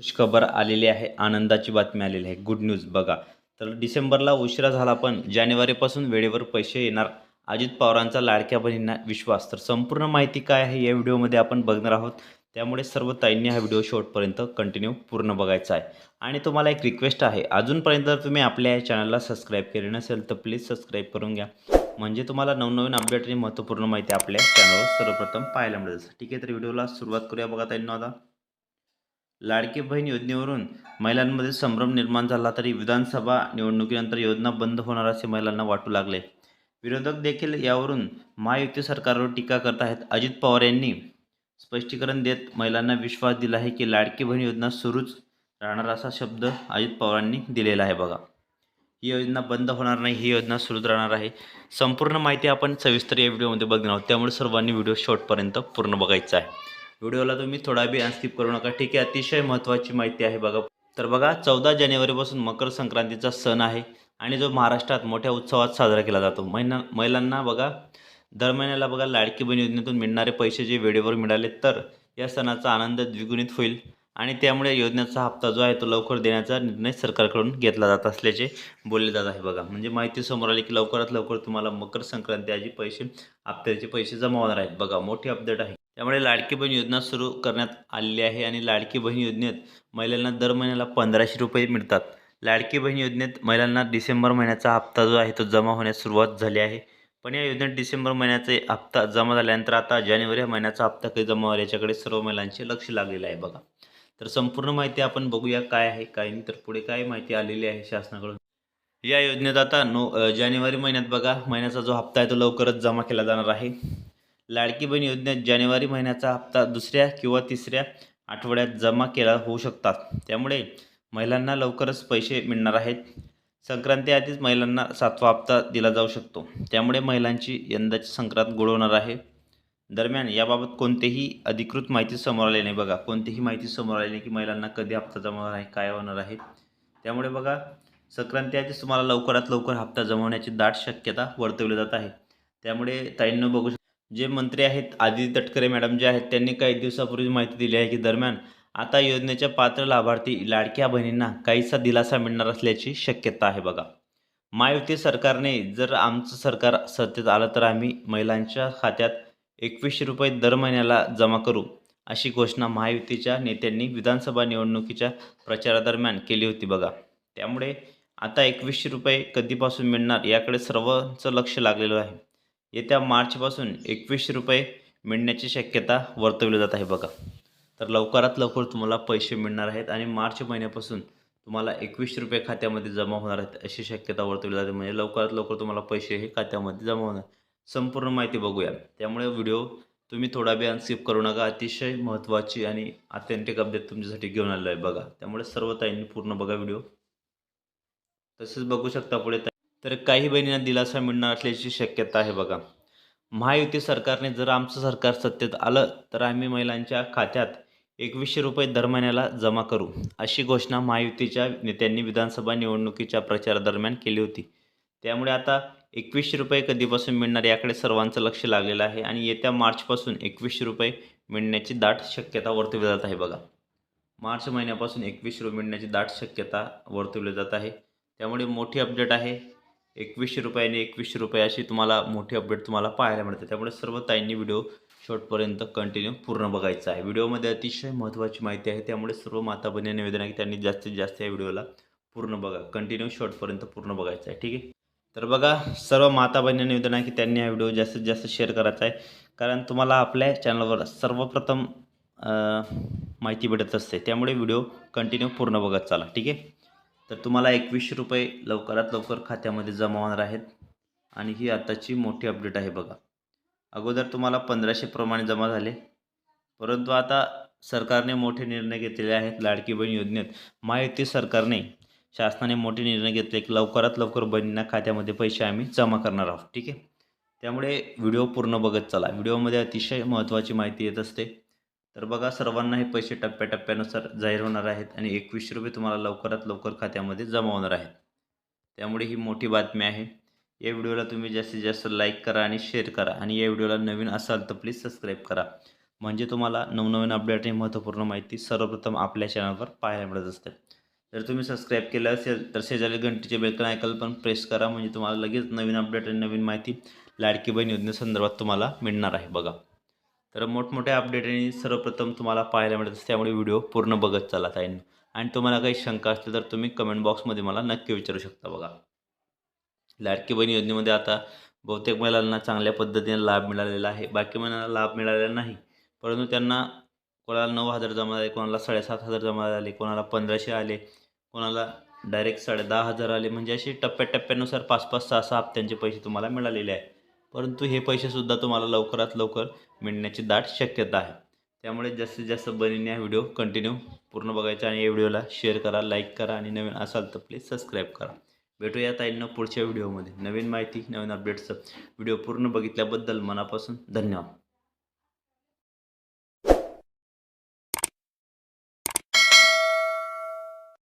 खुशखबर आलेली आहे आनंदाची बातमी आलेली आहे. गुड न्यूज बघा. तर डिसेंबरला उशिरा झाला पण जानेवारीपासून वेळेवर पैसे येणार. अजित पवारांचा लाडक्या बहिणींना विश्वास. तर संपूर्ण माहिती काय आहे या व्हिडिओमध्ये आपण बघणार आहोत. त्यामुळे सर्व ताईंनी हा व्हिडिओ शेवटपर्यंत कंटिन्यू पूर्ण बघायचा आहे. आणि तुम्हाला एक रिक्वेस्ट आहे. अजूनपर्यंत जर तुम्ही आपल्या या चॅनलला सबस्क्राईब केले नसेल तर प्लीज सबस्क्राईब करून घ्या. म्हणजे तुम्हाला नवनवीन अपडेट आणि महत्त्वपूर्ण माहिती आपल्या चॅनलवर सर्वप्रथम पाहायला मिळेल. ठीक आहे तर व्हिडिओला सुरुवात करूया बघा ताईंना आता. लाडकी बहीण योजनेवरून महिलांमध्ये संभ्रम निर्माण झाला तरी विधानसभा निवडणुकीनंतर योजना बंद होणार असे महिलांना वाटू लागले. विरोधक देखील यावरून महायुती सरकारवर टीका करत आहेत. अजित पवार यांनी स्पष्टीकरण देत महिलांना विश्वास दिला आहे की लाडकी बहीण योजना सुरूच राहणार असा शब्द अजित पवारांनी दिलेला आहे बघा. ही योजना बंद होणार नाही ही योजना सुरूच राहणार आहे. संपूर्ण माहिती आपण सविस्तर या व्हिडिओमध्ये बघणार आहोत. त्यामुळे सर्वांनी व्हिडिओ शॉर्टपर्यंत पूर्ण बघायचा आहे. व्हिडिओला तुम्ही थोडा बी अनस्किप करू नका. ठीक आहे अतिशय महत्त्वाची माहिती आहे बघा. तर बघा चौदा जानेवारीपासून मकर संक्रांतीचा सण आहे आणि जो महाराष्ट्रात मोठ्या उत्सवात साजरा केला जातो. महिना महिलांना बघा दर महिन्याला बघा लाडकी बहीण योजनेतून मिळणारे पैसे जे वेळेवर मिळाले तर या सणाचा आनंद द्विगुणित होईल आणि त्यामुळे योजनेचा हप्ता जो आहे तो लवकर देण्याचा निर्णय सरकारकडून घेतला जात असल्याचे बोलले जात आहे बघा. म्हणजे माहिती समोर आली की लवकरात लवकर तुम्हाला मकर संक्रांती आजी पैसे हप्त्याचे पैसे जमा होणार आहेत. बघा मोठी अपडेट आहे. त्यामुळे लाडकी बहीण योजना सुरू करण्यात आलेली आहे आणि लाडकी बहीण योजनेत महिलांना दर महिन्याला पंधराशे रुपये मिळतात. लाडकी बहीण योजनेत महिलांना डिसेंबर महिन्याचा हप्ता जो आहे तो जमा होण्यास सुरुवात झाली आहे. पण या योजनेत डिसेंबर महिन्याचे हप्ता जमा झाल्यानंतर आता जानेवारी महिन्याचा हप्ता कधी जमा होईल याच्याकडे सर्व महिलांचे लक्ष लागलेलं आहे बघा. तर संपूर्ण माहिती आपण बघूया काय आहे काय नाही तर पुढे काय माहिती आलेली आहे शासनाकडून. या योजनेत आता नो जानेवारी महिन्यात बघा महिन्याचा जो हप्ता आहे तो लवकरच जमा केला जाणार आहे. लाडकी बहीण योजनेत जानेवारी महिन्याचा हप्ता दुसऱ्या किंवा तिसऱ्या आठवड्यात जमा केला होऊ शकतात. त्यामुळे महिलांना लवकरच पैसे मिळणार आहेत. संक्रांती आधीच महिलांना सातवा हप्ता दिला जाऊ शकतो. त्यामुळे महिलांची यंदाची संक्रांत गोड होणार आहे. दरम्यान याबाबत कोणतेही अधिकृत माहिती समोर आली नाही बघा. कोणतीही माहिती समोर आली नाही की महिलांना कधी हप्ता जमा होणार आहे काय होणार आहे. त्यामुळे बघा संक्रांती आधीच तुम्हाला लवकरात लवकर हप्ता जमवण्याची दाट शक्यता वर्तवली जात आहे. त्यामुळे ताईंनं बघू जे मंत्री आहेत आदिती तटकरे मॅडम जे आहेत त्यांनी काही दिवसापूर्वी माहिती दिली आहे की दरम्यान आता योजनेच्या पात्र लाभार्थी लाडक्या बहिणींना काहीसा दिलासा मिळणार असल्याची शक्यता आहे बघा. महायुती सरकारने जर आमचं सरकार सत्तेत आलं तर आम्ही महिलांच्या खात्यात एकवीसशे रुपये दर महिन्याला जमा करू अशी घोषणा महायुतीच्या नेत्यांनी विधानसभा निवडणुकीच्या प्रचारादरम्यान केली होती बघा. त्यामुळे आता एकवीसशे रुपये कधीपासून मिळणार याकडे सर्वांचं लक्ष लागलेलं आहे. येत्या मार्चपासून एकवीसशे रुपये मिळण्याची शक्यता वर्तवली जात आहे बघा. तर लवकरात लवकर तुम्हाला पैसे मिळणार आहेत आणि मार्च महिन्यापासून तुम्हाला एकवीसशे रुपये खात्यामध्ये जमा होणार आहेत अशी शक्यता वर्तवली जाते. म्हणजे लवकरात लवकर तुम्हाला पैसे हे खात्यामध्ये जमा होणार. संपूर्ण माहिती बघूया. त्यामुळे व्हिडिओ तुम्ही थोडा वेळ स्किप करू नका. अतिशय महत्त्वाची आणि अत्यंतिक अपडेट तुमच्यासाठी घेऊन आलेलं आहे बघा. त्यामुळे सर्व ताईंनी पूर्ण बघा व्हिडिओ. तसेच बघू शकता पुढे तर काही बहिणींना दिलासा मिळणार असल्याची शक्यता आहे बघा. महायुती सरकारने जर आमचं सरकार सत्तेत आलं तर आम्ही महिलांच्या खात्यात एकवीसशे रुपये दर महिन्याला जमा करू अशी घोषणा महायुतीच्या नेत्यांनी विधानसभा निवडणुकीच्या प्रचारादरम्यान केली होती. त्यामुळे आता एकवीसशे रुपये कधीपासून मिळणार याकडे सर्वांचं लक्ष लागलेलं आहे आणि येत्या मार्चपासून एकवीसशे रुपये मिळण्याची दाट शक्यता वर्तवली जात आहे बघा. मार्च महिन्यापासून एकवीसशे रुपये मिळण्याची दाट शक्यता वर्तवली जात आहे. त्यामुळे मोठी अपडेट आहे. एकवीसशे रुपयाने एकवीसशे रुपये अशी तुम्हाला मोठी अपडेट तुम्हाला पाहायला मिळते. त्यामुळे सर्व ताईंनी व्हिडिओ शॉर्टपर्यंत कंटिन्यू पूर्ण बघायचा आहे. व्हिडिओमध्ये अतिशय महत्त्वाची माहिती आहे. त्यामुळे सर्व माता बहिणी निवेदन आहे की त्यांनी जास्तीत जास्त या व्हिडिओला पूर्ण बघा. कंटिन्यू शॉर्टपर्यंत पूर्ण बघायचं आहे. ठीक आहे? तर बघा सर्व माता बहिणी निवेदन आहे की त्यांनी हा व्हिडिओ जास्तीत जास्त शेअर करायचा आहे. कारण तुम्हाला आपल्या चॅनलवर सर्वप्रथम माहिती भेटत असते. त्यामुळे व्हिडिओ कंटिन्यू पूर्ण बघत चला. ठीक आहे? तर तुम्हाला एकवीसशे रुपये लवकरात लवकर खात्यामध्ये जमा होणार आहेत. आणि ही आत्ताची मोठी अपडेट आहे बघा. अगोदर तुम्हाला पंधराशे प्रमाणे जमा झाले. परंतु आता सरकारने मोठे निर्णय घेतलेले आहेत. लाडकी बहीण योजनेत माहिती सरकारने शासनाने मोठे निर्णय घेतले की लवकरात लवकर बहिणींना खात्यामध्ये पैसे आम्ही जमा करणार आहोत. ठीक आहे? त्यामुळे व्हिडिओ पूर्ण बघत चला. व्हिडिओमध्ये अतिशय महत्त्वाची माहिती येत असते. तर बघा सर्वांना हे पैसे टप्प्याटप्प्यानुसार जाहीर होणार आहेत आणि एकवीसशे रुपये तुम्हाला लवकरात लवकर खात्यामध्ये जमा होणार आहेत. त्यामुळे ही मोठी बातमी आहे. या व्हिडिओला तुम्ही जास्तीत जास्त लाईक करा आणि शेअर करा आणि या व्हिडिओला नवीन असाल तर प्लीज सबस्क्राईब करा. म्हणजे तुम्हाला नवनवीन अपडेट आणि महत्त्वपूर्ण माहिती सर्वप्रथम आपल्या चॅनलवर पाहायला मिळत असते. जर तुम्ही सबस्क्राईब केलं असेल तर शेजारी घंटीचे बेलकन आयकल पण प्रेस करा. म्हणजे तुम्हाला लगेच नवीन अपडेट आणि नवीन माहिती लाडकी बहीण योजनेसंदर्भात तुम्हाला मिळणार आहे. बघा. तर मोठमोठ्या अपडेटनी सर्वप्रथम तुम्हाला पाहायला मिळत असते त्यामुळे व्हिडिओ पूर्ण बघत चालत आहे आणि तुम्हाला काही शंका असतील तर तुम्ही कमेंट बॉक्समध्ये मला नक्की विचारू शकता बघा. लाडकी बहीण योजनेमध्ये आता बहुतेक महिलांना चांगल्या पद्धतीने लाभ मिळालेला आहे. बाकी महिलांना लाभ मिळालेला नाही परंतु त्यांना कोणाला नऊ हजार जमा झाले कोणाला साडेसात हजार जमा झाले कोणाला पंधराशे आले कोणाला डायरेक्ट साडे दहा हजार आले. म्हणजे असे टप्प्याटप्प्यानुसार पाच पाच सहा सहा हप्त्यांचे पैसे तुम्हाला मिळालेले आहे. परंतु हे पैसेसुद्धा तुम्हाला लवकरात लवकर मिळण्याची दाट शक्यता आहे. त्यामुळे जास्तीत जास्त बनीन हा व्हिडिओ कंटिन्यू पूर्ण बघायचा आणि या व्हिडिओला शेअर करा लाईक करा आणि नवीन असाल तर प्लीज सबस्क्राईब करा. भेटूया ताईंना पुढच्या व्हिडिओमध्ये. नवीन माहिती नवीन अपडेट्सचं व्हिडिओ पूर्ण बघितल्याबद्दल मनापासून धन्यवाद.